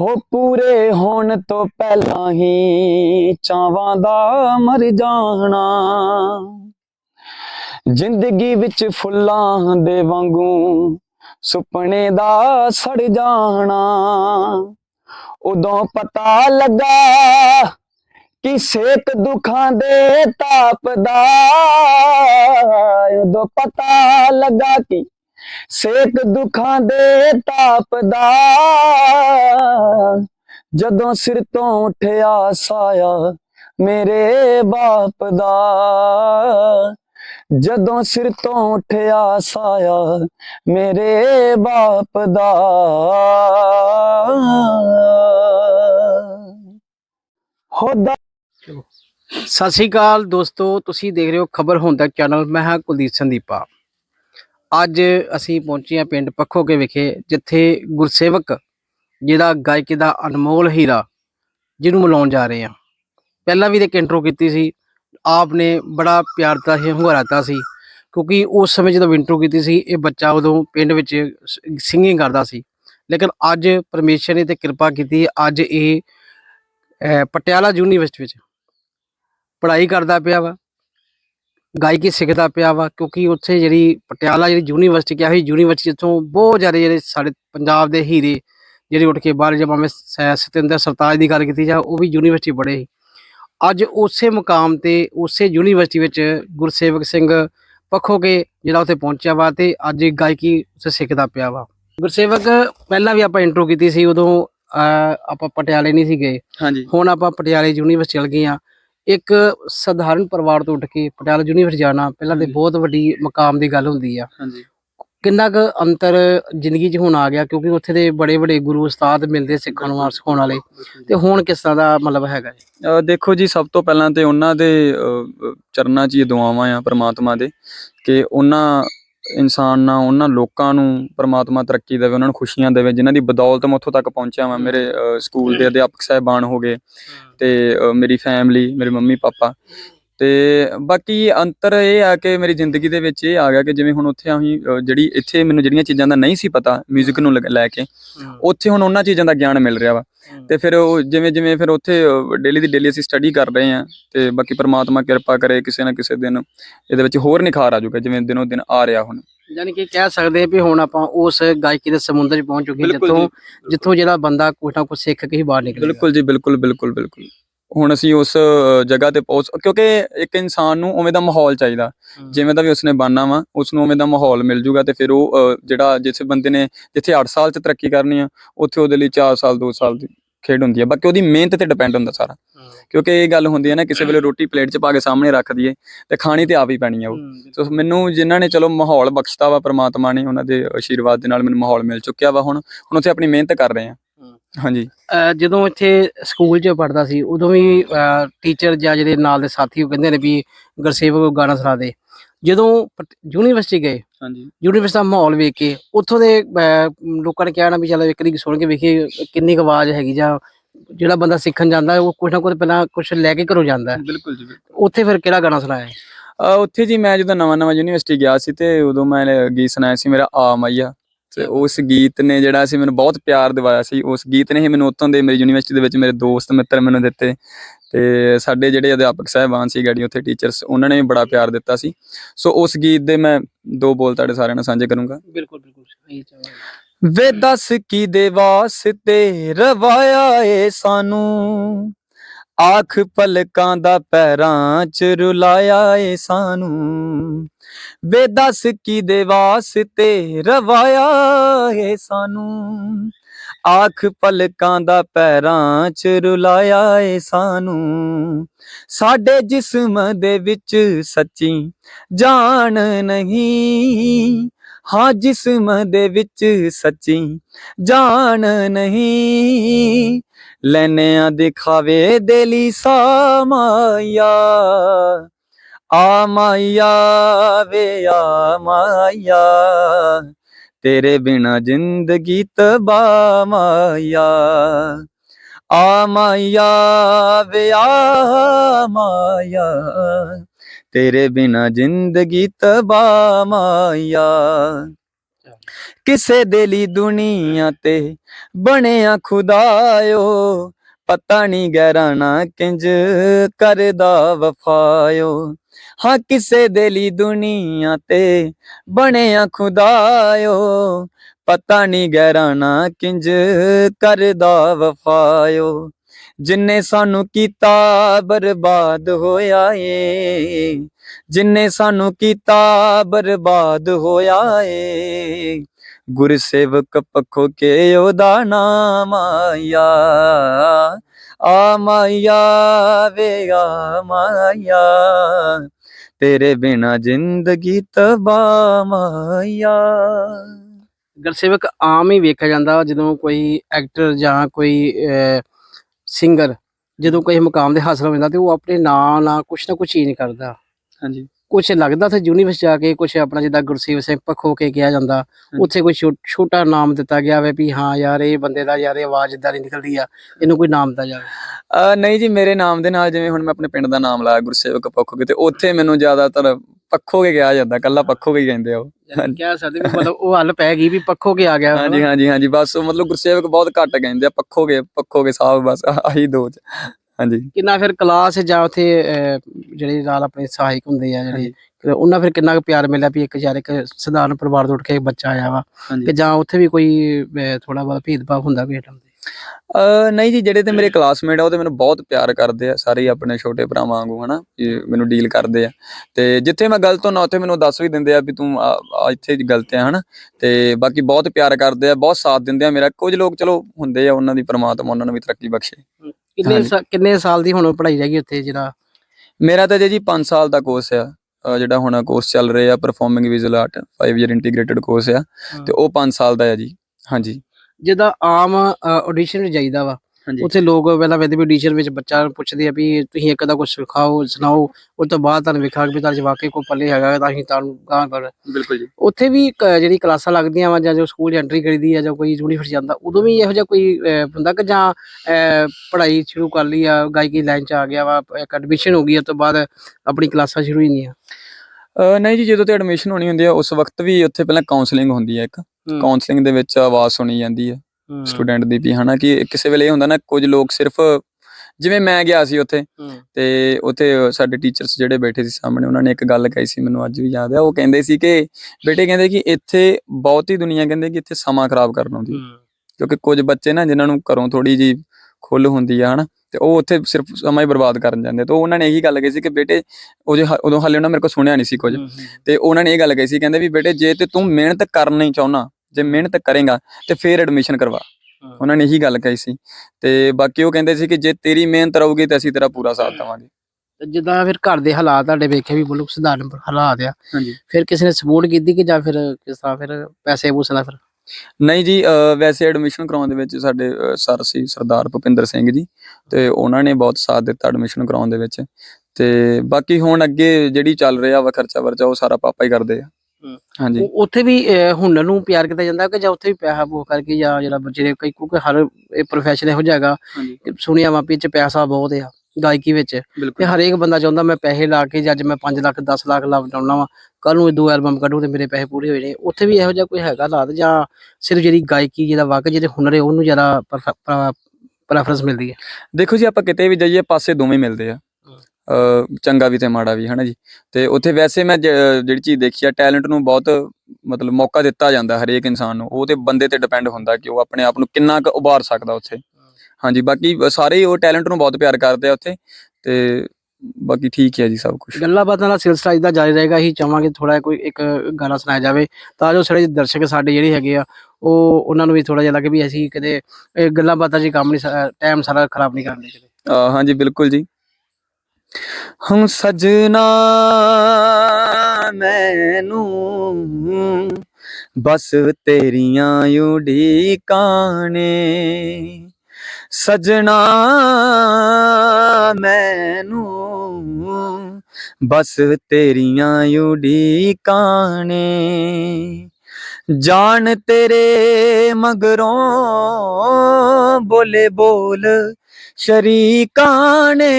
ਹੋ ਪੂਰੇ ਹੋਣ ਤੋਂ ਪਹਿਲਾਂ ਹੀ ਚਾਵਾਂ ਦਾ ਮਰ ਜਾਣਾ। ਜ਼ਿੰਦਗੀ ਵਿੱਚ ਫੁੱਲਾਂ ਦੇ ਵਾਂਗੂ ਸੁਪਨੇ ਦਾ ਸੜ ਜਾਣਾ। ਉਦੋਂ ਪਤਾ ਲੱਗਾ ਕਿ ਸੇਕ ਦੁੱਖਾਂ ਦੇ ਤਾਪ ਦਾ ਉਦੋਂ ਪਤਾ ਲੱਗਾ ਕਿ ਸੇਕ ਦੁੱਖਾਂ ਦੇ ਤਾਪ ਦਾ ਜਦੋਂ ਸਿਰ ਤੋਂ ਉੱਠਿਆ ਸਾਇਆ ਮੇਰੇ ਬਾਪ ਦਾ। ਜਦੋਂ ਸਿਰ ਤੋਂ ਉੱਠਿਆ ਸਾਇਆ ਮੇਰੇ ਬਾਪ ਦਾ। ਹੋਦਾ ਸਤਿ ਸ਼੍ਰੀ ਅਕਾਲ ਦੋਸਤੋ, ਤੁਸੀਂ ਦੇਖ ਰਹੇ ਹੋ ਖਬਰ ਹੁਣ ਤੱਕ ਚੈਨਲ ਮੈਂ ਹਾਂ ਕੁਲਦੀਪ ਸੰਦੀਪਾ। ਅੱਜ ਅਸੀਂ ਪਹੁੰਚੇ ਹਾਂ ਪਿੰਡ ਪੱਖੋਕੇ ਵਿਖੇ, ਜਿੱਥੇ ਗੁਰਸੇਵਕ ਜਿਹੜਾ ਗਾਇਕੀ ਦਾ ਅਨਮੋਲ ਹੀਰਾ, ਜਿਹਨੂੰ ਮਿਲਾਉਣ ਜਾ ਰਹੇ ਹਾਂ। ਪਹਿਲਾਂ ਵੀ ਇੱਕ ਇੰਟਰੋ ਕੀਤੀ ਸੀ। ਆਪ ਨੇ ਬੜਾ ਪਿਆਰ ਦਿੱਤਾ ਸੀ ਹੁੰਗਾਰਾਤਾ ਸੀ, ਕਿਉਂਕਿ ਉਸ ਸਮੇਂ ਜਦੋਂ ਇੰਟਰੋ ਕੀਤੀ ਸੀ, ਇਹ ਬੱਚਾ ਉਦੋਂ ਪਿੰਡ ਵਿੱਚ ਸਿੰਗਿੰਗ ਕਰਦਾ ਸੀ। ਲੇਕਿਨ ਅੱਜ ਪਰਮੇਸ਼ਰ ਨੇ ਤੇ ਕਿਰਪਾ ਕੀਤੀ, ਅੱਜ ਇਹ ਪਟਿਆਲਾ ਯੂਨੀਵਰਸਿਟੀ ਵਿੱਚ ਪੜ੍ਹਾਈ ਕਰਦਾ ਪਿਆ ਵਾ। ਗਾਇਕੀ ਸਿੱਖਦਾ ਪਿਆ ਵਾ ਕਿਉਂਕਿ ਉੱਥੇ ਜਿਹੜੀ ਪਟਿਆਲਾ ਜਿਹੜੀ ਯੂਨੀਵਰਸਿਟੀ ਕਿਹਾ ਸੀ ਯੂਨੀਵਰਸਿਟੀ ਜਿੱਥੋਂ ਬਹੁਤ ਜ਼ਿਆਦਾ ਜਿਹੜੇ ਸਾਡੇ ਪੰਜਾਬ ਦੇ ਹੀਰੇ ਜਿਹੜੇ ਉੱਠ ਕੇ ਬਾਹਰ ਜੇ ਭਾਵੇਂ ਸ- ਸਤਿੰਦਰ ਸਰਤਾਜ ਦੀ ਗੱਲ ਕੀਤੀ ਜਾ ਉਹ ਵੀ ਯੂਨੀਵਰਸਿਟੀ ਪੜ੍ਹੇ ਸੀ। ਅੱਜ ਉਸੇ ਮੁਕਾਮ ਤੇ ਉਸੇ ਯੂਨੀਵਰਸਿਟੀ ਵਿੱਚ ਗੁਰਸੇਵਕ ਸਿੰਘ ਪੱਖੋਕੇ ਜਿਹੜਾ ਉੱਥੇ ਪਹੁੰਚਿਆ ਵਾ ਤੇ ਅੱਜ ਗਾਇਕੀ ਉੱਥੇ ਸਿੱਖਦਾ ਪਿਆ ਵਾ। ਗੁਰਸੇਵਕ ਪਹਿਲਾਂ ਵੀ ਆਪਾਂ ਇੰਟਰੋ ਕੀਤੀ ਸੀ ਉਦੋਂ ਆਪਾਂ ਪਟਿਆਲੇ ਨਹੀਂ ਸੀ ਗਏ। ਹਾਂਜੀ। ਹੁਣ ਆਪਾਂ ਪਟਿਆਲੇ ਯੂਨੀਵਰਸਿਟੀ ਚਲ ਗਏ ਆ ਇੱਕ ਸਧਾਰਨ ਪਰਿਵਾਰ ਤੋਂ ਉੱਠ ਕੇ ਪਟਿਆਲਾ ਯੂਨੀਵਰਸਿਟੀ ਜਾਣਾ ਪਹਿਲਾਂ ਤੇ। ਬਹੁਤ ਵੱਡੀ ਮਕਾਮ ਦੀ ਗੱਲ ਹੁੰਦੀ ਆ ਹਾਂਜੀ ਕਿੰਨਾ ਕੁ ਅੰਤਰ ਜ਼ਿੰਦਗੀ 'ਚ ਹੁਣ ਆ ਗਿਆ ਕਿਉਂਕਿ ਉੱਥੇ ਦੇ ਬੜੇ ਬੜੇ ਗੁਰੂ ਉਸਤਾਦ ਮਿਲਦੇ ਸਿੱਖਣ ਨੂੰ ਸਿਖਾਉਣ ਵਾਲੇ ਤੇ ਹੁਣ ਕਿਸ ਤਰ੍ਹਾਂ ਦਾ ਮਤਲਬ ਹੈਗਾ ਜੀ? ਦੇਖੋ ਜੀ ਸਭ ਤੋਂ ਪਹਿਲਾਂ ਤੇ ਉਹਨਾਂ ਦੇ ਚਰਨਾਂ 'ਚ ਹੀ ਦੁਆਵਾਂ ਆ ਪ੍ਰਮਾਤਮਾ ਦੇ ਕਿ ਉਹਨਾਂ ਇਨਸਾਨਾਂ ਉਹਨਾਂ ਲੋਕਾਂ ਨੂੰ ਪ੍ਰਮਾਤਮਾ ਤਰੱਕੀ ਦੇਵੇ ਉਹਨਾਂ ਨੂੰ ਖੁਸ਼ੀਆਂ ਦੇਵੇ ਜਿਨ੍ਹਾਂ ਦੀ ਬਦੌਲਤ ਮੈਂ ਉੱਥੋਂ ਤੱਕ ਪਹੁੰਚਿਆ ਵਾਂ। ਮੇਰੇ ਸਕੂਲ ਦੇ ਅਧਿਆਪਕ ਸਾਹਿਬਾਨ ਹੋ ਗਏ ਤੇ ਮੇਰੀ ਫੈਮਿਲੀ ਮੇਰੇ ਮੰਮੀ ਪਾਪਾ। ਤੇ ਬਾਕੀ ਅੰਤਰ ਇਹ ਆ ਕਿ ਮੇਰੀ ਜ਼ਿੰਦਗੀ ਦੇ ਵਿੱਚ ਇਹ ਆ ਗਿਆ ਕਿ ਜਿਵੇਂ ਹੁਣ ਉੱਥੇ ਅਸੀਂ ਅ, ਜਿਹੜੀ ਇੱਥੇ ਮੈਨੂੰ ਜਿਹੜੀਆਂ ਚੀਜ਼ਾਂ ਦਾ ਨਹੀਂ ਸੀ ਪਤਾ 뮤직 ਨੂੰ ਲੈ- ਕੇ ਉੱਥੇ ਹੁਣ ਉਹਨਾਂ ਚੀਜ਼ਾਂ ਦਾ ਗਿਆਨ ਮਿਲ ਰਿਹਾ ਵਾ। ਤੇ ਫਿਰ ਉਹ ਜਿਵੇਂ ਜਿਵੇਂ ਫਿਰ ਉੱਥੇ ਡੇਲੀ ਦੀ ਡੇਲੀ ਅਸੀਂ ਸਟੱਡੀ ਕਰ ਰਹੇ ਹਾਂ ਤੇ ਬਾਕੀ ਪ੍ਰਮਾਤਮਾ ਕਿਰਪਾ ਕਰੇ ਕਿਸੇ ਨਾ ਕਿਸੇ ਦਿਨ ਇਹਦੇ ਵਿੱਚ ਹੋਰ ਨਿਖਾਰ ਆ ਜਾਊਗਾ ਜਿਵੇਂ ਦਿਨੋਂ ਦਿਨ ਆ ਰਿਹਾ ਹੁਣ। ਯਾਨੀ ਕਿ ਕਹਿ ਸਕਦੇ ਆ ਵੀ ਹੁਣ ਆਪਾਂ ਉਸ ਗਾਇਕੀ ਦੇ ਸਮੁੰਦਰ 'ਚ ਪਹੁੰਚ ਚੁੱਕੇ ਜਿੱਥੋਂ ਜਿੱਥੋਂ ਜਿਹੜਾ ਬੰਦਾ ਕੁਛ ਨਾ ਕੁਛ ਸਿੱਖ ਕੇ ਹੀ ਬਾਹਰ ਨਿਕਲੇਗਾ ਬਿਲਕੁਲ ਜੀ ਬਿਲਕੁਲ ਬਿਲਕੁਲ ਬਿਲਕੁਲ। ਹੁਣ ਅਸੀਂ ਉਸ ਜਗ੍ਹਾ ਤੇ ਪਹੁੰਚ ਕਿਉਂਕਿ ਇੱਕ ਇਨਸਾਨ ਨੂੰ ਉਵੇਂ ਦਾ ਮਾਹੌਲ ਚਾਹੀਦਾ। ਜਿਵੇਂ ਦਾ ਵੀ ਉਸਨੇ ਬਣਨਾ ਵਾ ਉਸ ਨੂੰ ਉਵੇਂ ਦਾ ਮਾਹੌਲ ਮਿਲ ਜੂਗਾ ਤੇ ਫਿਰ ਉਹ ਜਿਹੜਾ ਜਿਸ ਬੰਦੇ ਨੇ ਜਿੱਥੇ 8 ਸਾਲ ਚ ਤਰੱਕੀ ਕਰਨੀ ਆ ਉੱਥੇ ਉਹਦੇ ਲਈ 4 ਸਾਲ 2 ਸਾਲ ਦੀ ਖੇਡ ਹੁੰਦੀ ਆ। ਬਾਕੀ ਉਹਦੀ ਮਿਹਨਤ ਤੇ ਡਿਪੈਂਡ ਹੁੰਦਾ ਸਾਰਾ। ਕਿਉਂਕਿ ਇਹ ਗੱਲ ਹੁੰਦੀ ਹੈ ਨਾ ਕਿਸੇ ਵੇਲੇ ਰੋਟੀ ਪਲੇਟ 'ਚ ਪਾ ਕੇ ਸਾਹਮਣੇ ਰੱਖ ਦਈਏ ਤੇ ਖਾਣੀ ਤੇ ਆਪ ਹੀ ਪੈਣੀ ਆ ਉਹ। ਸੋ ਮੈਨੂੰ ਜਿਨ੍ਹਾਂ ਨੇ ਚਲੋ ਮਾਹੌਲ ਬਖਸ਼ਤਾ ਵਾ ਪ੍ਰਮਾਤਮਾ ਨੇ ਉਹਨਾਂ ਦੇ ਆਸ਼ੀਰਵਾਦ ਦੇ ਨਾਲ ਮੈਨੂੰ ਮਾਹੌਲ ਮਿਲ ਚੁੱਕਿਆ ਵਾ ਹੁਣ। ਹੁਣ ਉੱਥੇ ਆਪਣੀ ਮਿਹਨਤ ਕਰ ਰਹੇ ਆ। ਹਾਂਜੀ। ਜਦੋਂ ਇੱਥੇ ਸਕੂਲ 'ਚ ਪੜਦਾ ਸੀ ਉਦੋਂ ਵੀ ਟੀਚਰ ਜਾਂ ਜਿਹੜੇ ਨਾਲ ਦੇ ਸਾਥੀ ਉਹ ਕਹਿੰਦੇ ਨੇ ਵੀ ਗੁਰਸੇਵਕ ਨੂੰ ਗਾਣਾ ਸੁਣਾ ਦੇ। ਜਦੋਂ ਯੂਨੀਵਰਸਿਟੀ ਗਏ ਹਾਂਜੀ। ਯੂਨੀਵਰਸਿਟੀ ਦਾ ਮਾਹੌਲ ਵੇਖ ਕੇ ਉੱਥੋਂ ਦੇ ਲੋਕਾਂ ਨੇ ਕਿਹਾ ਨਾ ਵੀ ਚਲੋ ਇੱਕ ਵਾਰੀ ਸੁਣ ਕੇ ਵੇਖੀਏ ਕਿੰਨੀ ਕੁ ਆਵਾਜ਼ ਹੈਗੀ ਜਾਂ ਜਿਹੜਾ ਬੰਦਾ ਸਿੱਖਣ ਜਾਂਦਾ ਉਹ ਕੁਛ ਨਾ ਕੁਛ ਪਹਿਲਾਂ ਕੁਛ ਲੈ ਕੇ ਘਰੋਂ ਜਾਂਦਾ। ਬਿਲਕੁਲ ਜੀ ਉੱਥੇ ਫਿਰ ਕਿਹੜਾ ਗਾਣਾ ਸੁਣਾਇਆ? ਉੱਥੇ ਜੀ ਮੈਂ ਜਦੋਂ ਨਵਾਂ ਨਵਾਂ ਯੂਨੀਵਰਸਿਟੀ ਗਿਆ ਸੀ ਤੇ ਉਦੋਂ ਮੈਂ ਗੀਤ ਸੁਣਾਇਆ ਸੀ ਮੇਰਾ ਆ ਮਈਆ। ਤੇ ਉਸ ਗੀਤ ਨੇ ਜਿਹੜਾ ਸੀ ਮੈਨੂੰ ਬਹੁਤ ਪਿਆਰ ਦਿਵਾਇਆ ਸੀ। ਉਸ ਗੀਤ ਨੇ ਹੀ ਮੈਨੂੰ ਉੱਥੋਂ ਦੇ ਮੇਰੀ ਯੂਨੀਵਰਸਿਟੀ ਦੇ ਵਿੱਚ ਮੇਰੇ ਦੋਸਤ ਮਿੱਤਰ ਮੈਨੂੰ ਦਿੱਤੇ ਤੇ ਸਾਡੇ ਜਿਹੜੇ ਅਧਿਆਪਕ ਸਾਹਿਬਾਨ ਸੀ ਗਾੜੀ ਉੱਥੇ ਟੀਚਰਸ ਉਹਨਾਂ ਨੇ ਵੀ ਬੜਾ ਪਿਆਰ ਦਿੱਤਾ ਸੀ। ਸੋ ਉਸ ਗੀਤ ਦੇ ਮੈਂ ਦੋ ਬੋਲ ਤੁਹਾਡੇ ਸਾਰਿਆਂ ਨਾਲ ਸਾਂਝੇ ਕਰੂੰਗਾ। ਬਿਲਕੁਲ ਬਿਲਕੁਲ ਵੇ ਦੱਸ ਕੀ ਦੇ ਵਾਸਤੇ ਰਵਾਇਆ ਏ ਸਾਨੂੰ? ਆਖ ਪਲਕਾਂ ਦਾ ਪੈਰਾਂ ਚ ਰੁਲਾਇਆ ਏ ਸਾਨੂੰ? ਵੇ ਦੱਸ ਕੀ ਦੇ ਵਾਸਤੇ ਰਵਾਇਆ ਏ ਸਾਨੂੰ। ਆਖ ਪਲਕਾਂ ਦਾ ਪੈਰਾਂ ਚ ਰੁਲਾਇਆ ਏ ਸਾਨੂੰ। ਸਾਡੇ ਜਿਸਮ ਦੇ ਵਿੱਚ ਸੱਚੀ ਜਾਨ ਨਹੀਂ। ਹਾਂ, ਜਿਸਮ ਦੇ ਵਿੱਚ ਸੱਚੀ ਜਾਨ ਨਹੀਂ। ਲੈਨਿਆਂ ਦਿਖਾਵੇ ਦੇਲੀ ਲਈ ਸਾਮਾਇਆ। ਆ ਮਾਇਆ, ਵੇ ਆ ਮਾਇਆ। ਤੇਰੇ ਬਿਨਾ ਜ਼ਿੰਦਗੀ ਤਬਾ ਮਾਇਆ। ਆ ਮਾਇਆ, ਵੇ ਆ ਮਾਇਆ। ਤੇਰੇ ਬਿਨਾ ਜ਼ਿੰਦਗੀ ਤਬਾ ਮਾਇਆ। ਕਿਸੇ ਦੇ ਲਈ ਦੁਨੀਆ ਤੇ ਬਣਿਆ ਖੁਦਾਇਓ ਪਤਾ ਨਹੀਂ ਗਹਿਰਾਣਾ ਕਿੰਜ ਕਰਦਾ ਵਫਾਇਓ ਹਾਂ ਕਿਸੇ ਦੇ ਲਈ ਦੁਨੀਆ ਤੇ ਬਣਿਆ ਖੁਦਾਇਓ ਪਤਾ ਨਹੀਂ ਗਹਿਰਾਣਾ ਕਿੰਜ ਕਰਦਾ ਵਫਾਇਓ ਜਿੰਨੇ ਸਾਨੂੰ ਕੀਤਾ ਬਰਬਾਦ ਹੋਇਆ ਏ। ਜਿੰਨੇ ਸਾਨੂੰ ਕੀਤਾ ਬਰਬਾਦ ਹੋਇਆ ਏ। ਗੁਰਸੇਵਕ ਪੱਖੋ ਕੇ ਉਹਦਾ ਨਾਮ ਆਇਆ। ਆ ਮਾਇਆ ਵੇ, ਆ ਮਾਇਆ। ਤੇਰੇ ਬਿਨਾ ਜ਼ਿੰਦਗੀ ਤਬਾਹ ਮਾਇਆ ਗੁਰਸੇਵਕ ਆਮ ਹੀ ਵੇਖਿਆ ਜਾਂਦਾ ਜਦੋਂ ਕੋਈ ਐਕਟਰ ਜਾਂ ਕੋਈ ਸਿੰਗਰ ਜਦੋਂ ਕੋਈ ਮੁਕਾਮ ਦੇ ਹਾਸਲ ਹੋ ਜਾਂਦਾ ਤੇ ਉਹ ਆਪਣੇ ਨਾਂ ਨਾਲ ਕੁਛ ਨਾ ਕੁਛ ਚੇਂਜ ਕਰਦਾ। ਹਾਂਜੀ। ਕੁਛ ਲੱਗਦਾ ਤੇ ਯੂਨੀਵਰਸਿਟੀ ਜਾ ਕੇ ਕੁਛ ਆਪਣਾ ਜਿੱਦਾਂ ਗੁਰਸੇਵ ਸਿੰਘ ਪੱਖੋ ਕੇ ਕਿਹਾ ਜਾਂਦਾ ਉੱਥੇ ਕੋਈ ਛੋਟਾ ਨਾਮ ਦਿੱਤਾ ਗਿਆ ਵੇ ਵੀ ਹਾਂ ਯਾਰ ਇਹ ਬੰਦੇ ਦਾ ਯਾਰ ਇਹ ਆਵਾਜ਼ ਇਦਾਂ ਦੀ ਨਿਕਲਦੀ ਆ ਇਹਨੂੰ ਕੋਈ ਨਾਮ ਦਿੱਤਾ ਜਾਵੇ? ਨਹੀਂ ਜੀ ਮੇਰੇ ਨਾਮ ਦੇ ਨਾਲ ਜਿਵੇਂ ਹੁਣ ਮੈਂ ਆਪਣੇ ਪਿੰਡ ਦਾ ਨਾਮ ਲਾਇਆ ਗੁਰਸੇਵਕ ਪੱਖੋਗੇ ਤੇ ਉੱਥੇ ਮੈਨੂੰ ਜ਼ਿਆਦਾਤਰ ਪੱਖੋਗੇ ਕਿਹਾ ਜਾਂਦਾ ਕੱਲਾ ਪੱਖੋਗੇ ਹੀ ਕਹਿੰਦੇ ਆ ਉਹ। ਕਹਿ ਸਕਦੇ ਵੀ ਮਤਲਬ ਉਹ ਹੱਲ ਪੈ ਗਈ ਵੀ ਪੱਖੋ ਕੇ ਆ ਗਿਆ ਹਾਂਜੀ ਹਾਂਜੀ ਹਾਂਜੀ ਬਸ ਮਤਲਬ ਗੁਰਸੇਵਕ ਬਹੁਤ ਘੱਟ ਕਹਿੰਦੇ ਆ ਪੱਖੋਗੇ ਪੱਖੋਗੇ ਸਾਹਿਬ ਬਸ ਆਹ- ਆਹੀ ਦੋ ਚ। ਹਾਂਜੀ। ਕਿੰਨਾ ਫਿਰ ਕਲਾਸ ਜਾਂ ਉੱਥੇ ਜਿਹੜੇ ਨਾਲ ਆਪਣੇ ਸਹਾਇਕ ਹੁੰਦੇ ਆ ਜਿਹੜੇ ਉਹਨਾਂ ਫਿਰ ਕਿੰਨਾ ਪਿਆਰ ਮਿਲਿਆ ਵੀ ਇੱਕ ਯਾਰ ਇੱਕ ਸਧਾਰਨ ਪਰਿਵਾਰ ਤੋਂ ਉੱਠ ਕੇ ਇੱਕ ਬੱਚਾ ਆਇਆ ਵਾ ਕਿ ਜਾਂ ਉੱਥੇ ਵੀ ਕੋਈ ਥੋੜਾ ਬਹੁਤ ਭੇਦਭਾਵ ਹੁੰਦਾ ਹਟਮ ਅਹ ਨਹੀਂ ਜੀ ਜਿਹੜੇ ਤੇ ਮੇਰੇ ਕਲਾਸਮੇਟ ਆ ਉਹ ਤੇ ਮੈਨੂੰ ਬਹੁਤ ਪਿਆਰ ਕਰਦੇ ਆ ਸਾਰੇ ਆਪਣੇ ਛੋਟੇ ਭਰਾ ਵਾਂਗੂ ਹਨਾ ਮੈਨੂੰ ਡੀਲ ਕਰਦੇ ਆ। ਤੇ ਜਿੱਥੇ ਮੈਂ ਗਲਤ ਹੁੰਦਾ ਉੱਥੇ ਮੈਨੂੰ ਦੱਸ ਵੀ ਦਿੰਦੇ ਆ ਵੀ ਤੂੰ ਇੱਥੇ ਗਲਤ ਆ ਹਨਾ। ਤੇ ਬਾਕੀ ਬਹੁਤ ਪਿਆਰ ਕਰਦੇ ਆ ਬਹੁਤ ਸਾਥ ਦਿੰਦੇ ਆ ਮੇਰਾ। ਕੁਝ ਲੋਕ ਚਲੋ ਹੁੰਦੇ ਆ ਉਹਨਾਂ ਦੀ ਪ੍ਰਮਾਤਮਾ ਉਹਨਾਂ ਨੂੰ ਵੀ ਤਰੱਕੀ ਬਖਸ਼ੇ। ਕਿੰਨੇ। ਸਾ- ਕਿੰਨੇ ਸਾਲ ਦੀ ਹੁਣ ਪੜ੍ਹਾਈ ਰਹਿ ਗਈ ਉੱਥੇ ਜਿਹੜਾ? ਮੇਰਾ ਤਾਂ ਜੀ 5 ਸਾਲ ਦਾ ਕੋਰਸ ਆ ਅਹ ਜਿਹੜਾ ਹੁਣ ਕੋਰਸ ਚੱਲ ਰਿਹਾ performing visual art 5 year integrated course ਆ। ਤੇ ਉਹ 5 ਸਾਲ ਦਾ ਹੈ ਜੀ ਹਾਂਜੀ। ਜਿੱਦਾਂ ਆਮ ਆਡੀਸ਼ਨ ਜਾਈਦਾ ਵਾ। ਉੱਥੇ ਲੋਕ ਪਹਿਲਾਂ ਵੇਦੇ ਵੀ ਆਡੀਸ਼ਨ ਵਿੱਚ ਬੱਚਾ ਪੁੱਛਦੇ ਆ ਵੀ ਤੁਸੀਂ ਇੱਕ ਦਾ ਕੁਝ ਸਿਖਾਓ ਸੁਣਾਓ। ਉਸ ਤੋਂ ਬਾਅਦ ਤੁਹਾਨੂੰ ਵੇਖਾਂਗੇ ਵੀ ਤੁਹਾਡੇ ਵਾਕਈ ਕੋਈ ਪੱਲੇ ਹੈਗਾ ਤਾਂ ਅਸੀਂ ਤੁਹਾਨੂੰ ਗਾਂ ਕਰ ਬਿਲਕੁਲ ਜੀ। ਉੱਥੇ ਵੀ ਕ- ਜਿਹੜੀ ਕਲਾਸਾਂ ਲੱਗਦੀਆਂ ਵਾ ਜਾਂ ਜੋ ਸਕੂਲ ਐਂਟਰੀ ਕਰੀਦੀ ਆ ਜਾਂ ਕੋਈ ਯੂਨੀਵਰਸਿਟੀ ਜਾਂਦਾ ਉਦੋਂ ਵੀ ਇਹੋ ਜਿਹਾ ਕੋਈ ਹੁੰਦਾ ਕਿ ਜਾਂ ਪੜ੍ਹਾਈ ਸ਼ੁਰੂ ਕਰ ਲਈ ਆ ਗਾਇਕੀ ਲਾਈਨ 'ਚ ਆ ਗਿਆ ਵਾ ਇੱਕ ਐਡਮਿਸ਼ਨ ਹੋ ਗਈ ਉਸ ਤੋਂ ਬਾਅਦ ਆਪਣੀ ਕਲਾਸਾਂ ਸ਼ੁਰੂ ਹੀ ਨਹੀਂ ਆ ਨਹੀਂ ਜੀ ਜਦੋਂ ਤੇ ਐਡਮਿਸ਼ਨ ਹੋਣੀ ਹੁੰਦੀ ਹੈ ਉਸ ਵਕਤ ਵੀ ਉੱਥੇ ਪਹਿਲਾਂ ਕਾਉਂਸਲਿੰਗ ਹੁੰਦੀ ਹੈ ਇੱਕ। ਕਾਉਂਸਲਿੰਗ ਦੇ ਵਿੱਚ ਆਵਾਜ਼ ਸੁਣੀ ਜਾਂਦੀ ਹੈ ਸਟੂਡੈਂਟ ਦੀ ਵੀ ਹਨਾ ਕਿ ਕਿਸੇ ਵੇਲੇ ਇਹ ਹੁੰਦਾ ਨਾ ਕੁਝ ਲੋਕ ਸਿਰਫ ਜਿਵੇਂ ਮੈਂ ਗਿਆ ਸੀ ਉੱਥੇ ਤੇ ਉੱਥੇ ਸਾਡੇ ਟੀਚਰਸ ਜਿਹੜੇ ਬੈਠੇ ਸੀ ਸਾਹਮਣੇ ਉਹਨਾਂ ਨੇ ਇੱਕ ਗੱਲ ਕਹੀ ਸੀ ਮੈਨੂੰ ਅੱਜ ਵੀ ਯਾਦ ਹੈ ਉਹ ਕਹਿੰਦੇ ਸੀ ਕਿ ਬੇਟੇ ਕਹਿੰਦੇ ਕਿ ਇੱਥੇ ਬਹੁਤੀ ਦੁਨੀਆ ਕਹਿੰਦੇ ਕਿ ਇੱਥੇ ਸਮਾਂ ਖਰਾਬ ਕਰਨ ਆਉਂਦੀ। ਕਿਉਂਕਿ ਕੁਝ ਬੱਚੇ ਨਾ ਜਿਨ੍ਹਾਂ ਨੂੰ ਘਰੋਂ ਥੋੜੀ ਜੀ ਖੁੱਲ ਹੁੰਦੀ ਆ ਹਨਾ ਤੇ ਉਹ ਉੱਥੇ ਸਿਰਫ ਸਮਾਂ ਹੀ ਬਰਬਾਦ ਕਰਨ ਜਾਂਦੇ ਤੇ ਉਹਨਾਂ ਨੇ ਇਹੀ ਗੱਲ ਕਹੀ ਸੀ ਕਿ ਬੇਟੇ ਉਹ ਜੇ ਹ- ਉਦੋਂ ਹਾਲੇ ਉਹਨਾਂ ਮੇਰੇ ਕੋਲ ਸੁਣਿਆ ਨਹੀਂ ਸੀ ਕੁਝ। ਤੇ ਉਹਨਾਂ ਨੇ ਇਹ ਗੱਲ ਕਹੀ ਸੀ ਕਹਿੰਦੇ ਵੀ ਬੇਟੇ ਜੇ ਤੇ ਤੂੰ ਮਿਹਨਤ ਕਰਨੀ ਚਾਹੁੰਨਾ ਜੇ ਮਿਹਨਤ ਕਰੇਗਾ ਤੇ ਫੇਰ ਐਡਮਿਸ਼ਨ ਕਰਵਾ। ਉਹਨਾਂ ਨੇ ਇਹੀ ਗੱਲ ਕਹੀ ਸੀ। ਤੇ ਬਾਕੀ ਉਹ ਕਹਿੰਦੇ ਸੀ ਕਿ ਜੇ ਤੇਰੀ ਮਿਹਨਤ ਰਹੂਗੀ ਤੇ ਅਸੀਂ ਤੇਰਾ ਪੂਰਾ ਸਾਥ ਦੇਵਾਂਗੇ। ਤੇ ਜਿੱਦਾਂ ਫਿਰ ਘਰ ਦੇ ਹਾਲਾਤ ਤੁਹਾਡੇ ਵੇਖੇ ਵੀ ਬੁਲਕ ਸਧਾਰਨ ਹਾਲਾਤ ਆ। ਹਾਂਜੀ। ਫਿਰ ਕਿਸੇ ਨੇ ਸਪੋਰਟ ਕੀਤੀ ਕਿ ਜਾਂ ਫਿਰ ਕਿਸ ਤਰ੍ਹਾਂ ਫਿਰ ਪੈਸੇ ਪੂਸੇ ਦਾ ਫਿਰ? ਨਹੀਂ ਜੀ ਵੈਸੇ ਐਡਮਿਸ਼ਨ ਕਰਾਉਣ ਦੇ ਵਿੱਚ ਸਾਡੇ ਸਰ ਸੀ ਸਰਦਾਰ ਭੁਪਿੰਦਰ ਸਿੰਘ ਜੀ ਤੇ ਉਹਨਾਂ ਨੇ ਬਹੁਤ ਸਾਥ ਦਿੱਤਾ ਐਡਮਿਸ਼ਨ ਕਰਾਉਣ ਦੇ ਵਿੱਚ। ਤੇ ਬਾਕੀ ਹੁਣ ਅੱਗੇ ਜਿਹੜੀ ਚੱਲ ਰਿਹਾ ਵਾ ਖਰਚਾ ਵਰਚਾ ਉਹ ਸਾਰਾ ਪਾਪਾ ਹੀ ਕਰਦੇ ਆ। ਹਾਂਜੀ। ਉਹ- ਉੱਥੇ ਵੀ ਅਹ, ਹੁਨਰ ਨੂੰ ਪਿਆਰ ਕੀਤਾ ਜਾਂਦਾ ਕਿ ਜਾਂ ਉੱਥੇ ਵੀ ਪੈਸਾ ਬੋ ਕਰਕੇ ਜਾਂ ਜਿਹੜਾ ਬੱਚੇ ਦੇ ਕਈ ਕਿਉਂਕਿ ਹਰ ਪ੍ਰੋਫੈਸ਼ਨ ਇਹੋ ਜਿਹਾ ਹੈਗਾ ਹਾਂਜੀ। ਕਿ ਸੁਣਿਆ ਵਾ ਵੀ ਇਹ ਚ ਪੈਸਾ ਬਹੁਤ ਆ ਗਾਇਕੀ ਵਿੱਚ। ਤੇ ਬਿਲਕੁਲ ਹਰੇਕ ਬੰਦਾ ਚਾਹੁੰਦਾ ਮੈਂ ਪੈਸੇ ਲਾ ਕੇ ਜੇ ਅੱਜ ਮੈਂ 5 ਲੱਖ 10 ਲੱਖ ਲਾ ਵਟਾਉਣਾ ਵਾ ਕੱਲ ਨੂੰ ਇਹ ਦੋ ਐਲਬਮ ਕੱਢੂ ਤੇ ਮੇਰੇ ਪੈਸੇ ਪੂਰੇ ਹੋ ਜਾਣੇ ਉੱਥੇ ਵੀ ਇਹੋ ਜਿਹਾ ਕੋਈ ਹੈਗਾ ਹਾਲਾਤ ਜਾਂ ਸਿਰਫ ਜਿਹੜੀ ਗਾਇਕੀ ਜਿਹਦਾ ਵਾਕਈ ਜਿਹੜੇ ਹੁਨਰ ਹੈ ਉਹਨੂੰ ਜ਼ਿਆਦਾ ਪ੍ਰੈਫਰੈਂਸ ਮਿਲਦੀ ਹੈ। ਦੇਖੋ ਜੀ ਆਪਾਂ ਕਿਤੇ ਵੀ ਜਾਈਏ ਪਾਸੇ ਦੋਵੇਂ ਮਿਲਦੇ ਆ। ਚੰਗਾ ਵੀ ਤੇ ਮਾੜਾ ਵੀ ਹਨਾ ਜੀ? ਤੇ ਉੱਥੇ ਵੈਸੇ ਮੈਂ ਜਿਹੜੀ ਚੀਜ਼ ਦੇਖੀ ਆ ਟੈਲੈਂਟ ਨੂੰ ਬਹੁਤ ਮਤਲਬ ਮੌਕਾ ਦਿੱਤਾ ਜਾਂਦਾ ਹਰੇਕ ਇਨਸਾਨ ਨੂੰ। ਉਹ ਤੇ ਬੰਦੇ ਤੇ ਡਿਪੈਂਡ ਹੁੰਦਾ ਕਿ ਉਹ ਆਪਣੇ ਆਪ ਨੂੰ ਕਿੰਨਾ ਕੁ ਉਭਾਰ ਸਕਦਾ ਉੱਥੇ। ਹਾਂਜੀ ਬਾਕੀ ਸਾਰੇ ਹੀ ਉਹ ਟੈਲੈਂਟ ਨੂੰ ਬਹੁਤ ਪਿਆਰ ਕਰਦੇ ਆ ਉੱਥੇ। ਤੇ ਬਾਕੀ ਠੀਕ ਹੈ ਜੀ ਸਭ ਕੁਝ ਗੱਲਾਂ ਬਾਤਾਂ ਦਾ ਸਿਲਸਿਲਾ ਇਦਾਂ ਜਾਰੀ ਰਹੇਗਾ ਅਸੀਂ ਚਾਹਾਂਗੇ ਥੋੜਾ ਕੋਈ ਇੱਕ ਗਾਣਾ ਸੁਣਾਇਆ ਜਾਵੇ। ਤਾਂ ਜੋ ਸਾਰੇ ਦਰਸ਼ਕ ਸਾਡੇ ਜਿਹੜੇ ਹੈਗੇ ਆ ਉਹ ਉਹਨਾਂ ਨੂੰ ਵੀ ਥੋੜਾ ਜਿਹਾ ਲੱਗੇ ਵੀ ਅਸੀਂ ਕਦੇ ਇਹ ਗੱਲਾਂ ਬਾਤਾਂ 'ਚ ਕੰਮ ਨਹੀਂ ਟਾਈਮ ਸਾਰਾ ਖਰਾਬ ਨਹੀਂ ਕਰਦੇ ਹਾਂਜੀ ਬਿਲਕੁਲ ਜੀ। ਹਮ ਸਜਣਾ ਮੈਨੂੰ ਬਸ ਤੇਰੀਆਂ ਉਡੀਕਾਂ ਨੇ। ਸਜਣਾ ਮੈਨੂੰ ਬਸ ਤੇਰੀਆਂ ਉਡੀਕਾਂ ਨੇ। ਜਾਣ ਤੇਰੇ ਮਗਰੋਂ ਬੋਲੇ ਬੋਲ ਸ਼ਰੀਕਾਂ ਨੇ।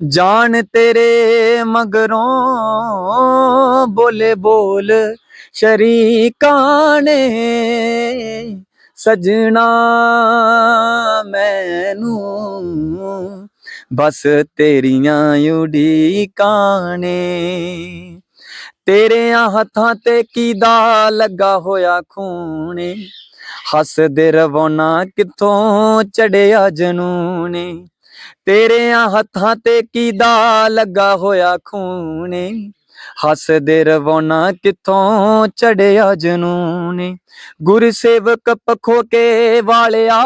ਜਾਣ ਤੇਰੇ ਮਗਰੋਂ ਬੋਲੇ ਬੋਲ ਸ਼ਰੀਕਾਂ ਨੇ ਸਜਣਾ ਮੈਨੂੰ ਬਸ ਤੇਰੀਆਂ ਉਡੀਕਾਂ ਨੇ। ਤੇਰਿਆਂ ਹੱਥਾਂ ਤੇ ਕੀਦਾ ਲੱਗਾ ਹੋਇਆ ਖੂਨੇ ਹੱਸਦੇ ਰਵਾਨਾ ਕਿੱਥੋਂ ਚੜਿਆ ਜਨੂਨੇ ਤੇਰਿਆਂ ਹੱਥਾਂ ਤੇ ਕੀਦਾ ਲੱਗਾ ਹੋਇਆ ਖੂਨੇ? ਹੱਸਦੇ ਰਵਾਨਾ ਕਿੱਥੋਂ ਚੜਿਆ ਜਨੂਨੇ? ਗੁਰਸੇਵਕ ਪਖੋ ਕੇ ਵਾਲਿਆ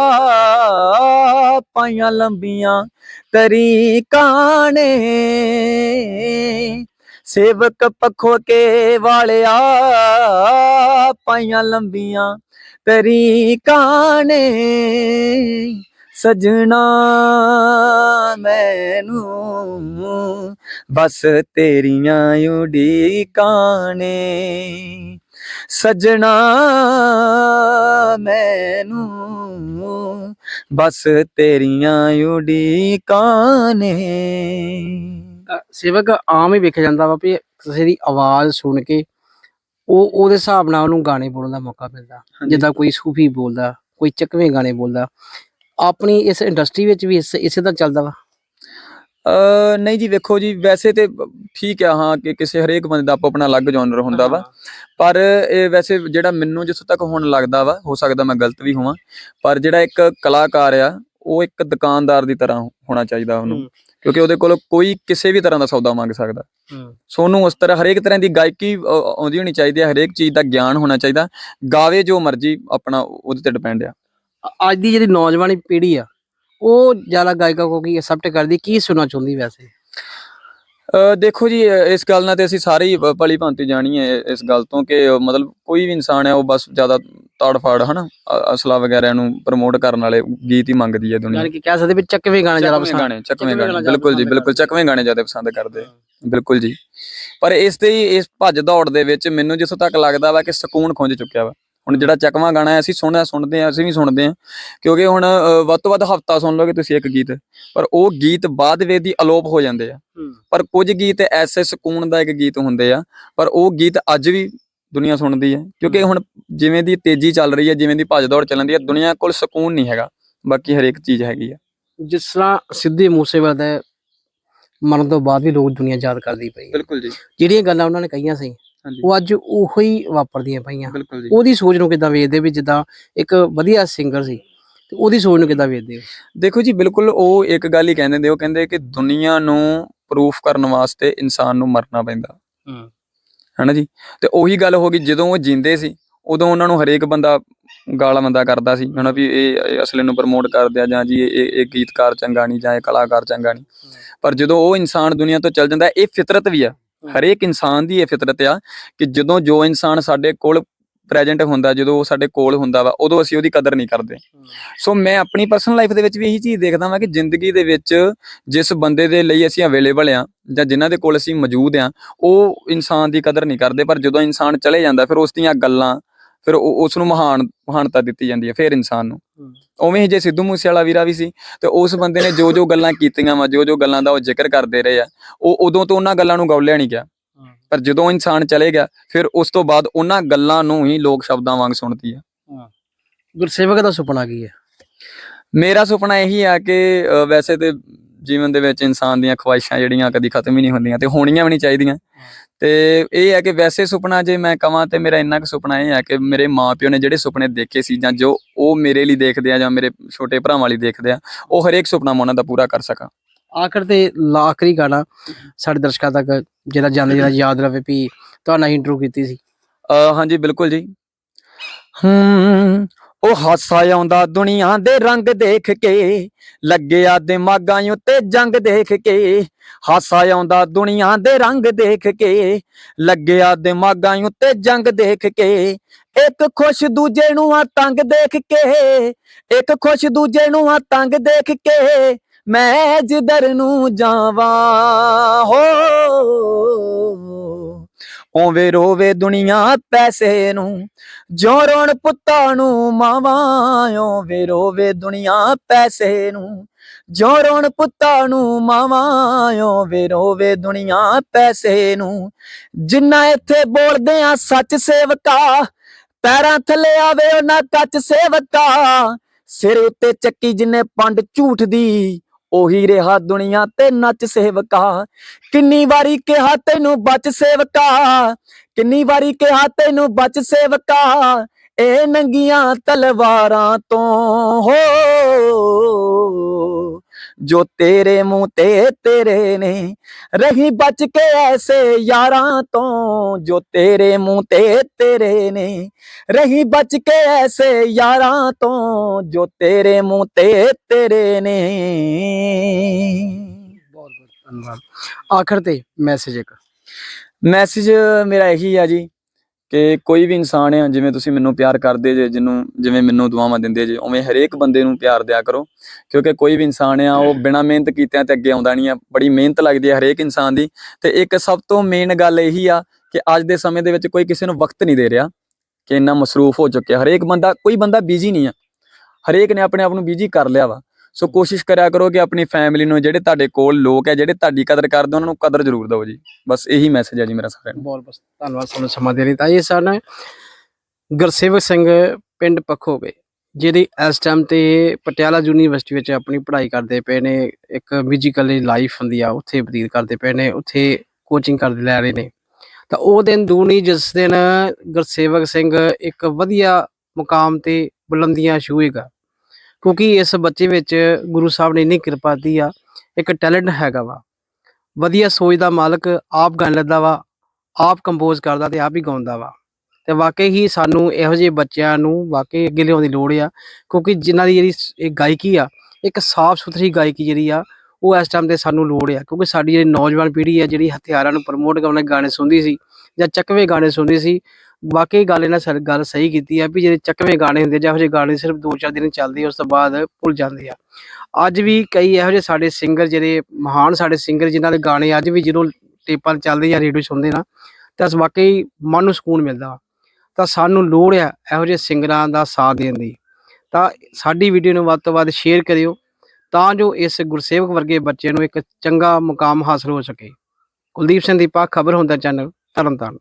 ਪਾਈਆਂ ਲੰਬੀਆਂ ਤਰੀਕਾਂ ਨੇ ਸੇਵਕ ਪਖੋ ਕੇ ਵਾਲਿਆ ਪਾਈਆਂ ਲੰਬੀਆਂ ਤਰੀਕਾਂ ਨੇ ਸਜਣਾ ਮੈਨੂੰ। ਬਸ ਤੇਰੀਆਂ ਉਡੀਕਾਂ ਨੇ। ਸਜਣਾ ਮੈਨੂੰ। ਬਸ ਤੇਰੀਆਂ ਉਡੀਕਾਂ ਨੇ। ਸੇਵਕ ਆਮ ਹੀ ਵੇਖਿਆ ਜਾਂਦਾ ਵਾ ਵੀ ਕਿਸੇ ਦੀ ਆਵਾਜ਼ ਸੁਣ ਕੇ ਉਹ ਉਹਦੇ ਹਿਸਾਬ ਨਾਲ ਉਹਨੂੰ ਗਾਣੇ ਬੋਲਣ ਦਾ ਮੌਕਾ ਮਿਲਦਾ। ਜਿੱਦਾਂ ਕੋਈ ਸੂਫੀ ਬੋਲਦਾ ਕੋਈ ਚੱਕਵੇਂ ਗਾਣੇ ਬੋਲਦਾ। ਆਪਣੀ ਇਸ ਇੰਡਸਟਰੀ ਵਿੱਚ ਵੀ ਇਸ ਇਸੇ ਦਾ ਚੱਲਦਾ ਵਾ? ਨਹੀਂ ਜੀ ਵੇਖੋ ਜੀ ਵੈਸੇ ਤੇ ਠੀਕ ਆ ਹਾਂ ਕਿ ਕਿਸੇ ਹਰੇਕ ਬੰਦੇ ਦਾ ਆਪੋ ਆਪਣਾ ਅਲੱਗ ਜਨਰ ਹੁੰਦਾ ਵਾ। ਪਰ ਇਹ ਵੈਸੇ ਜਿਹੜਾ ਮੈਨੂੰ ਜਿੱਥੋਂ ਤੱਕ ਹੁਣ ਲੱਗਦਾ ਵਾ ਹੋ ਸਕਦਾ ਮੈਂ ਗਲਤ ਵੀ ਹੋਵਾਂ ਪਰ ਜਿਹੜਾ ਇੱਕ ਕਲਾਕਾਰ ਆ ਉਹ ਇੱਕ ਦੁਕਾਨਦਾਰ ਦੀ ਤਰ੍ਹਾਂ ਹੋਣਾ ਚਾਹੀਦਾ ਉਹਨੂੰ। ਕਿਉਂਕਿ ਉਹਦੇ ਕੋਲ ਕੋਈ ਕਿਸੇ ਵੀ ਤਰ੍ਹਾਂ ਦਾ ਸੌਦਾ ਮੰਗ ਸਕਦਾ। ਸੋਨੂੰ ਉਸ ਤਰ੍ਹਾਂ ਹਰੇਕ ਤਰ੍ਹਾਂ ਦੀ ਗਾਇਕੀ ਆਉਂਦੀ ਹੋਣੀ ਚਾਹੀਦੀ ਹੈ ਹਰੇਕ ਚੀਜ਼ ਦਾ ਗਿਆਨ ਹੋਣਾ ਚਾਹੀਦਾ। ਗਾਵੇ ਜੋ ਮਰਜ਼ੀ ਆਪਣਾ ਉਹਦੇ ਤੇ ਡਿਪੈਂਡ ਆ। ਅੱਜ ਦੀ ਜਿਹੜੀ ਨੌਜਵਾਨ ਪੀੜ੍ਹੀ ਆ ਉਹ ਜ਼ਿਆਦਾ ਗਾਇਕਾਂ ਕੋ ਕੀ ਐਕਸੈਪਟ ਕਰਦੀ ਕੀ ਸੁਣਨਾ ਚਾਹੁੰਦੀ ਵੈਸੇ? ਦੇਖੋ ਜੀ ਇਸ ਗੱਲ ਨਾਲ ਤੇ ਅਸੀਂ ਸਾਰੇ ਹੀ ਭਲੀ ਭਾਂਤੀ ਜਾਣੀ ਹੈ ਇਸ ਗੱਲ ਤੋਂ ਕਿ ਮਤਲਬ ਕੋਈ ਵੀ ਇਨਸਾਨ ਹੈ ਉਹ ਬਸ ਜ਼ਿਆਦਾ ਤਾੜ-ਫਾੜ ਹਨਾ ਅਸਲਾ ਵਗੈਰਾ ਨੂੰ ਪ੍ਰਮੋਟ ਕਰਨ ਵਾਲੇ ਗੀਤ ਹੀ ਮੰਗਦੀ ਹੈ ਦੁਨੀਆ। ਯਾਨੀ ਕਿ ਕਹਿ ਸਕਦੇ ਵੀ ਚੱਕਵੇਂ ਗਾਣੇ ਜ਼ਿਆਦਾ ਪਸੰਦ ਗਾਣੇ ਚੱਕਵੇਂ ਗਾਣੇ ਬਿਲਕੁਲ ਜੀ ਬਿਲਕੁਲ ਚੱਕਵੇਂ ਗਾਣੇ ਜ਼ਿਆਦਾ ਪਸੰਦ ਕਰਦੇ ਬਿਲਕੁਲ ਜੀ। ਪਰ ਇਸ ਤੇ ਇਸ ਭੱਜ ਦੌੜ ਦੇ ਵਿੱਚ ਮੈਨੂੰ ਜਿੱਥੋਂ ਤੱਕ ਲੱਗਦਾ ਵਾ ਕਿ ਸਕੂਨ ਖੁੰਝ ਚੁੱਕਿਆ ਵਾ। ਹੁਣ ਜਿਹੜਾ ਚੱਕਵਾਂ ਗਾਣਾ ਹੈ ਅਸੀਂ ਸੁਣਿਆ ਸੁਣਦੇ ਆ ਅਸੀਂ ਵੀ ਸੁਣਦੇ ਆ ਕਿਉਂਕਿ ਹੁਣ ਵੱਧ ਤੋਂ ਵੱਧ ਹਫਤਾ ਸੁਣ ਲਓਗੇ ਤੁਸੀਂ ਇੱਕ ਗੀਤ। ਪਰ ਉਹ ਗੀਤ ਬਾਅਦ ਵਿੱਚ ਦੀ ਅਲੋਪ ਹੋ ਜਾਂਦੇ ਆ। ਪਰ ਕੁਝ ਗੀਤ ਐਸੇ ਸਕੂਨ ਦਾ ਇੱਕ ਗੀਤ ਹੁੰਦੇ ਆ। ਪਰ ਉਹ ਗੀਤ ਅੱਜ ਵੀ ਦੁਨੀਆ ਸੁਣਦੀ ਹੈ। ਕਿਉਂਕਿ ਹੁਣ ਜਿਵੇਂ ਦੀ ਤੇਜ਼ੀ ਚੱਲ ਰਹੀ ਹੈ ਜਿਵੇਂ ਦੀ ਭੱਜ ਦੌੜ ਚੱਲਣ ਦੀ ਹੈ ਦੁਨੀਆ ਕੋਲ ਸਕੂਨ ਨਹੀਂ ਹੈਗਾ। ਬਾਕੀ ਹਰੇਕ ਚੀਜ਼ ਹੈਗੀ ਆ। ਜਿਸ ਤਰ੍ਹਾਂ ਸਿੱਧੇ ਮੂਸੇਵਾਲੇ ਦੇ ਮਰਨ ਤੋਂ ਬਾਅਦ ਵੀ ਲੋਕ ਦੁਨੀਆ ਯਾਦ ਕਰਦੀ ਪਈ। ਬਿਲਕੁਲ ਜੀ। ਜਿਹੜੀਆਂ ਗੱਲਾਂ ਉਹਨਾਂ ਨੇ ਕਹੀਆਂ ਸੀ ਉਹ ਅੱਜ ਉਹੋ ਹੀ ਵਾਪਰਦੀਆਂ ਪਈਆਂ। ਬਿਲਕੁਲ ਜੀ। ਉਹਦੀ ਸੋਚ ਨੂੰ ਕਿੱਦਾਂ ਵੇਖਦੇ ਵੀ ਜਿੱਦਾਂ ਇੱਕ ਵਧੀਆ ਸਿੰਗਰ ਸੀ ਤੇ ਉਹਦੀ ਸੋਚ ਨੂੰ ਕਿੱਦਾਂ ਵੇਖਦੇ ਹੋ? ਦੇਖੋ ਜੀ ਬਿਲਕੁਲ ਉਹ ਇੱਕ ਗੱਲ ਹੀ ਕਹਿੰਦੇ ਨੇ ਉਹ ਕਹਿੰਦੇ ਕਿ ਦੁਨੀਆ ਨੂੰ ਪ੍ਰੂਫ ਕਰਨ ਵਾਸਤੇ ਇਨਸਾਨ ਨੂੰ ਮਰਨਾ ਪੈਂਦਾ। ਹੂੰ। ਹੈਨਾ ਜੀ? ਤੇ ਉਹੀ ਗੱਲ ਹੋ ਗਈ ਜਦੋਂ ਉਹ ਜਿੰਦੇ ਸੀ ਉਦੋਂ ਉਹਨਾਂ ਨੂੰ ਹਰੇਕ ਬੰਦਾ ਗਾਲਾਂ ਬੰਦਾ ਕਰਦਾ ਸੀ ਹਨਾ ਵੀ ਇਹ ਅਸਲੇ ਨੂੰ ਪ੍ਰਮੋਟ ਕਰਦੇ ਆ ਜਾਂ ਜੀ ਇਹ ਇਹ- ਇਹ ਗੀਤਕਾਰ ਚੰਗਾ ਨਹੀਂ ਜਾਂ ਇਹ ਕਲਾਕਾਰ ਚੰਗਾ ਨਹੀਂ। ਪਰ ਜਦੋਂ ਉਹ ਇਨਸਾਨ ਦੁਨੀਆ ਤੋਂ ਚੱਲ ਜਾਂਦਾ ਇਹ ਫਿਤਰਤ ਵੀ ਆ। ਹਰੇਕ ਇਨਸਾਨ ਦੀ ਇਹ ਫਿਤਰਤ ਆ ਕਿ ਜਦੋਂ ਜੋ ਇਨਸਾਨ ਸਾਡੇ ਕੋਲ ਪ੍ਰੈਜ਼ੈਂਟ ਹੁੰਦਾ ਜਦੋਂ ਉਹ ਸਾਡੇ ਕੋਲ ਹੁੰਦਾ ਵਾ ਉਦੋਂ ਅਸੀਂ ਉਹਦੀ ਕਦਰ ਨਹੀਂ ਕਰਦੇ। ਸੋ ਮੈਂ ਆਪਣੀ ਪਰਸਨਲ ਲਾਈਫ ਦੇ ਵਿੱਚ ਵੀ ਇਹੀ ਚੀਜ਼ ਦੇਖਦਾ ਵਾਂ ਕਿ ਜ਼ਿੰਦਗੀ ਦੇ ਵਿੱਚ ਜਿਸ ਬੰਦੇ ਦੇ ਲਈ ਅਸੀਂ ਅਵੇਲੇਬਲ ਆ ਜਾਂ ਜਿਨ੍ਹਾਂ ਦੇ ਕੋਲ ਅਸੀਂ ਮੌਜੂਦ ਆ ਉਹ ਇਨਸਾਨ ਦੀ ਕਦਰ ਨਹੀਂ ਕਰਦੇ ਪਰ ਜਦੋਂ ਇਨਸਾਨ ਚਲੇ ਜਾਂਦਾ ਫਿਰ ਉਸ ਦੀਆਂ ਗੱਲਾਂ ਫਿਰ ਉਸ ਨੂੰ ਮਹਾਨ ਮਹਾਨਤਾ ਦਿੱਤੀ ਜਾਂਦੀ ਹੈ ਫਿਰ ਇਨਸਾਨ ਨੂੰ। ਉਵੇਂ ਹੀ ਜੇ ਸਿੱਧੂ ਮੂਸੇਵਾਲਾ ਵੀਰਾ ਵੀ ਸੀ ਤੇ ਉਸ ਬੰਦੇ ਨੇ ਜੋ ਜੋ ਗੱਲਾਂ ਕੀਤੀਆਂ ਵਾ ਜੋ ਜੋ ਗੱਲਾਂ ਦਾ ਉਹ ਜ਼ਿਕਰ ਕਰਦੇ ਰਹੇ ਆ ਉਹ ਉਦੋਂ ਤੋਂ ਉਹਨਾਂ ਗੱਲਾਂ ਨੂੰ ਗੌਲਿਆ ਨਹੀਂ ਗਿਆ। ਪਰ ਜਦੋਂ ਇਨਸਾਨ ਚਲੇ ਗਿਆ ਫਿਰ ਉਸ ਤੋਂ ਬਾਅਦ ਉਹਨਾਂ ਗੱਲਾਂ ਨੂੰ ਹੀ ਲੋਕ ਸ਼ਬਦਾਂ ਵਾਂਗ ਸੁਣਦੀ ਆ। ਗੁਰਸੇਵਕ ਦਾ ਸੁਪਨਾ ਕੀ ਹੈ ਮੇਰਾ ਸੁਪਨਾ ਇਹੀ ਆ ਕਿ ਵੈਸੇ ਤੇ ਜੀਵਨ ਦੇ ਵਿੱਚ ਇਨਸਾਨ ਦੀਆਂ ਖੁਆਇਸ਼ਾਂ ਜਿਹੜੀਆਂ ਕਦੀ ਖਤਮ ਹੀ ਨਹੀਂ ਹੁੰਦੀਆਂ ਤੇ ਹੋਣੀਆਂ ਵੀ ਨਹੀਂ ਚਾਹੀਦੀਆਂ। ਤੇ ਇਹ ਹੈ ਕਿ ਵੈਸੇ ਸੁਪਨਾ ਜੇ ਮੈਂ ਕਵਾਂ ਤੇ ਮੇਰਾ ਇੰਨਾ ਕੁ ਸੁਪਨਾ ਇਹ ਹੈ ਕਿ ਮੇਰੇ ਮਾਪਿਓ ਨੇ ਜਿਹੜੇ ਸੁਪਨੇ ਦੇਖੇ ਸੀ ਜਾਂ ਜੋ ਉਹ ਮੇਰੇ ਲਈ ਦੇਖਦੇ ਆ ਜਾਂ ਮੇਰੇ ਛੋਟੇ ਭਰਾਵਾਂ ਲਈ ਦੇਖਦੇ ਆ ਉਹ ਹਰੇਕ ਸੁਪਨਾ ਮੈਂ ਉਹਨਾਂ ਦਾ ਪੂਰਾ ਕਰ ਸਕਾਂ। ਆਖਰ ਤੇ ਲਾ- ਆਖਰੀ ਗਾਣਾ ਸਾਡੇ ਦਰਸ਼ਕਾਂ ਤੱਕ ਜਿਹੜਾ ਜਾਂਦੇ ਜਿਹੜਾ ਯਾਦ ਰਵੇ ਵੀ ਤੁਹਾਨੂੰ ਇੰਟਰਵਿਊ ਕੀਤੀ ਸੀ। ਹਾਂਜੀ ਬਿਲਕੁਲ ਜੀ। ਹੂੰ ਉਹ ਹਾਸਾ ਆਉਂਦਾ ਦੁਨੀਆ ਦੇ ਰੰਗ ਦੇਖ ਕੇ, ਲੱਗਿਆ ਦਿਮਾਗਾਂ ਉੱਤੇ ਜੰਗ ਦੇਖ ਕੇ, ਹਾਸਾ ਆਉਂਦਾ ਦੁਨੀਆ ਦੇ ਰੰਗ ਦੇਖ ਕੇ, ਲੱਗਿਆ ਦਿਮਾਗਾਂ ਉੱਤੇ ਜੰਗ ਦੇਖ ਕੇ, ਇੱਕ ਖੁਸ਼ ਦੂਜੇ ਨੂੰ ਆ ਤੰਗ ਦੇਖ ਕੇ, ਇੱਕ ਖੁਸ਼ ਦੂਜੇ ਨੂੰ ਆ ਤੰਗ ਦੇਖ ਕੇ, ਮੈਂ ਜਿੱਧਰ ਨੂੰ ਜਾਵਾਂ, ਹੋ। ਓਵੇਂ ਰੋਵੇ ਦੁਨੀਆ ਪੈਸੇ ਨੂੰ ਜੋ ਰੋਣ ਪੁੱਤਾਂ ਨੂੰ ਮਾਵਾਂ ਵੇ ਰੋਵੇ ਦੁਨੀਆ ਪੈਸੇ ਨੂੰ। ਜੋ ਰੋਣ ਪੁੱਤਾਂ ਨੂੰ ਮਾਵਾਂ ਵੇ ਰੋਵੇ ਦੁਨੀਆ ਪੈਸੇ ਨੂੰ। ਜਿੰਨਾ ਇੱਥੇ ਬੋਲਦੇ ਆ ਸੱਚ ਸੇਵਕਾ, ਪੈਰਾਂ ਥੱਲੇ ਆਵੇ ਉਹਨਾਂ ਕੱਚ ਸੇਵਕਾ। ਸਿਰ ਉੱਤੇ ਚੱਕੀ ਜਿੰਨੇ ਪੰਡ ਝੂਠ ਦੀ, ਉਹੀ ਰਿਹਾ ਦੁਨੀਆ ਤੇ ਨੱਚ ਸੇਵਕਾ। ਕਿੰਨੀ ਵਾਰੀ ਕਿਹਾ ਤੈਨੂੰ ਬਚ ਸੇਵਕਾ ਕਿੰਨੀ ਵਾਰੀ ਕਿਹਾ, ਤੈਨੂੰ ਬਚ ਸੇਵਕਾ, ਇਹ ਨੰਗੀਆਂ ਤਲਵਾਰਾਂ ਤੋਂ ਹੋ। ਜੋ ਤੇਰੇ ਮੂੰਹ ਤੇ ਤੇਰੇ ਨੇ, ਰਹੀ ਬਚ ਕੇ ਐਸੇ ਯਾਰਾਂ ਤੋਂ। ਜੋ ਤੇਰੇ ਮੂੰਹ ਤੇ ਤੇਰੇ ਨੇ, ਰਹੀ ਬਚ ਕੇ ਐਸੇ ਯਾਰਾਂ ਤੋਂ। ਜੋ ਤੇਰੇ ਮੂੰਹ ਤੇ ਤੇਰੇ ਨੇ। ਬਹੁਤ ਬਹੁਤ ਧੰਨਵਾਦ। ਆਖਰ ਤੇ ਮੈਸੇਜ ਇੱਕ। ਮੈਸੇਜ ਮੇਰਾ ਇਹੀ ਆ ਜੀ ਕਿ ਕੋਈ ਵੀ ਇਨਸਾਨ ਆ, ਜਿਵੇਂ ਤੁਸੀਂ ਮੈਨੂੰ ਪਿਆਰ ਕਰਦੇ ਜੇ, ਜਿਹਨੂੰ ਜਿਵੇਂ ਮੈਨੂੰ ਦੁਆਵਾਂ ਦਿੰਦੇ ਜੇ, ਉਵੇਂ ਹਰੇਕ ਬੰਦੇ ਨੂੰ ਪਿਆਰ ਦਿਆ ਕਰੋ। ਕਿਉਂਕਿ ਕੋਈ ਵੀ ਇਨਸਾਨ ਆ, ਉਹ ਬਿਨਾਂ ਮਿਹਨਤ ਕੀਤਿਆਂ ਤੇ ਅੱਗੇ ਆਉਂਦਾ ਨਹੀਂ ਆ, ਬੜੀ ਮਿਹਨਤ ਲੱਗਦੀ ਹੈ ਹਰੇਕ ਇਨਸਾਨ ਦੀ। ਤੇ ਇੱਕ ਸਭ ਤੋਂ ਮੇਨ ਗੱਲ ਇਹੀ ਆ ਕਿ ਅੱਜ ਦੇ ਸਮੇਂ ਦੇ ਵਿੱਚ ਕੋਈ ਕਿਸੇ ਨੂੰ ਵਕਤ ਨਹੀਂ ਦੇ ਰਿਹਾ ਕਿ ਇੰਨਾ ਮਸਰੂਫ ਹੋ ਚੁੱਕਿਆ। ਹਰੇਕ ਬੰਦਾ, ਕੋਈ ਬੰਦਾ ਬਿਜ਼ੀ ਨਹੀਂ ਆ। ਹਰੇਕ ਨੇ ਆਪਣੇ ਆਪ ਨੂੰ ਬਿਜ਼ੀ ਕਰ ਲਿਆ ਵਾ। ਸੋ ਕੋਸ਼ਿਸ਼ ਕਰਿਆ ਕਰੋ ਕਿ ਆਪਣੀ ਫੈਮਿਲੀ ਨੂੰ ਜਿਹੜੇ ਤੁਹਾਡੇ ਕੋਲ ਲੋਕ ਹੈ, ਜਿਹੜੇ ਤੁਹਾਡੀ ਕਦਰ ਕਰਦੇ, ਉਹਨਾਂ ਨੂੰ ਕਦਰ ਜ਼ਰੂਰ ਦਿਓ ਜੀ। ਬਸ ਇਹੀ ਮੈਸੇਜ ਹੈ ਜੀ ਮੇਰਾ ਸਾਰਿਆਂ ਨੂੰ। ਬਹੁਤ ਬਹੁਤ ਧੰਨਵਾਦ ਸਾਨੂੰ ਸਮਾਂ ਦੇ ਲਈ। ਤਾਂ ਇਹ ਸਨ ਗੁਰਸੇਵਕ ਸਿੰਘ ਪਿੰਡ ਪੱਖੋਵੇ ਜਿਹੜੇ ਇਸ ਟਾਈਮ ਤੇ ਪਟਿਆਲਾ ਯੂਨੀਵਰਸਿਟੀ ਵਿੱਚ ਆਪਣੀ ਪੜ੍ਹਾਈ ਕਰਦੇ ਪਏ ਨੇ, ਇੱਕ ਮਿਊਜ਼ੀਕਲ ਲਾਈਫ ਹੁੰਦੀ ਆ, ਉੱਥੇ ਬਤੀਤ ਕਰਦੇ ਪਏ ਨੇ, ਉੱਥੇ ਕੋਚਿੰਗ ਕਰਦੇ ਲੈ ਰਹੇ ਨੇ। ਤਾਂ ਉਹ ਦਿਨ ਦੂਰ ਦੂਣੀ ਜਿਸ ਦਿਨ ਗੁਰਸੇਵਕ ਸਿੰਘ ਇੱਕ ਵਧੀਆ ਮੁਕਾਮ ਤੇ ਬੁਲੰਦੀਆਂ ਛੂਹੇਗਾ। ਕਿਉਂਕਿ ਇਸ ਬੱਚੇ ਵਿੱਚ ਗੁਰੂ ਸਾਹਿਬ ਨੇ ਇੰਨੀ ਕਿਰਪਾ ਦਿੱਤੀ ਆ, ਇੱਕ ਟੈਲੈਂਟ ਹੈਗਾ ਵਾ। ਵਧੀਆ ਸੋਚ ਦਾ ਮਾਲਕ ਆਪ ਗਾਣ ਲੈਂਦਾ ਵਾ, ਆਪ ਕੰਪੋਜ਼ ਕਰਦਾ ਤੇ ਆਪ ਹੀ ਗਾਉਂਦਾ ਵਾ। ਤੇ ਵਾਕਈ ਹੀ ਸਾਨੂੰ ਇਹੋ ਜਿਹੇ ਬੱਚਿਆਂ ਨੂੰ ਵਾਕਈ ਅੱਗੇ ਲਿਆਉਣ ਦੀ ਲੋੜ ਆ, ਕਿਉਂਕਿ ਜਿਨ੍ਹਾਂ ਦੀ ਜਿਹੜੀ ਇਹ ਗਾਇਕੀ ਆ, ਇੱਕ ਸਾਫ਼ ਸੁਥਰੀ ਗਾਇਕੀ ਜਿਹੜੀ ਆ, ਉਹ ਇਸ ਟਾਈਮ ਤੇ ਸਾਨੂੰ ਲੋੜ ਆ। ਕਿਉਂਕਿ ਸਾਡੀ ਜਿਹੜੀ ਨੌਜਵਾਨ ਪੀੜ੍ਹੀ ਆ, ਜਿਹੜੀ ਹਥਿਆਰਾਂ ਨੂੰ ਪ੍ਰਮੋਟ ਕਰਨ ਵਾਲੇ ਗਾਣੇ ਸੁਣਦੀ ਸੀ ਜਾਂ ਚੱਕਵੇਂ ਗਾਣੇ ਸੁਣਦੀ ਸੀ ਵਾਕਈ ਗੱਲ ਇਹਨਾਂ ਸਰ, ਗੱਲ ਸਹੀ ਕੀਤੀ ਆ ਵੀ ਜਿਹੜੇ ਚੱਕਵੇਂ ਗਾਣੇ ਹੁੰਦੇ ਜਿਹੋ ਜਿਹੇ ਗਾਣੇ ਸਿਰਫ 2-4 ਦਿਨ ਚੱਲਦੇ ਉਸ ਤੋਂ ਬਾਅਦ ਭੁੱਲ ਜਾਂਦੇ ਆ। ਅੱਜ ਵੀ ਕਈ ਇਹੋ ਜਿਹੇ ਸਾਡੇ ਸਿੰਗਰ ਜਿਹੜੇ ਮਹਾਨ ਸਾਡੇ ਸਿੰਗਰ ਜਿਨ੍ਹਾਂ ਦੇ ਗਾਣੇ ਅੱਜ ਵੀ ਜਦੋਂ ਟੇਪਾਂ ਤੇ ਚੱਲਦੇ ਜਾਂ ਰੇਡੀਓ ਸੁਣਦੇ ਨਾ, ਤਾਂ ਅਸ ਵਾਕਈ ਮਨ ਨੂੰ ਸਕੂਨ ਮਿਲਦਾ ਤਾਂ ਸਾਨੂੰ ਲੋੜ ਆ ਇਹੋ ਜਿਹੇ ਸਿੰਗਰਾਂ ਦਾ ਸਾਥ ਦੇਣ ਦੀ। ਤਾਂ ਸਾਡੀ ਵੀਡੀਓ ਨੂੰ ਵੱਧ ਤੋਂ ਵੱਧ ਸ਼ੇਅਰ ਕਰਿਓ, ਤਾਂ ਜੋ ਇਸ ਗੁਰਸੇਵਕ ਵਰਗੇ ਬੱਚੇ ਨੂੰ ਇੱਕ ਚੰਗਾ ਮੁਕਾਮ ਹਾਸਲ ਹੋ ਸਕੇ। ਕੁਲਦੀਪ ਸਿੰਘ ਦੀਪਾ ਖਬਰ ਹੁੰਦਾ ਚੈਨਲ ਤਰਨਤਾਰਨ।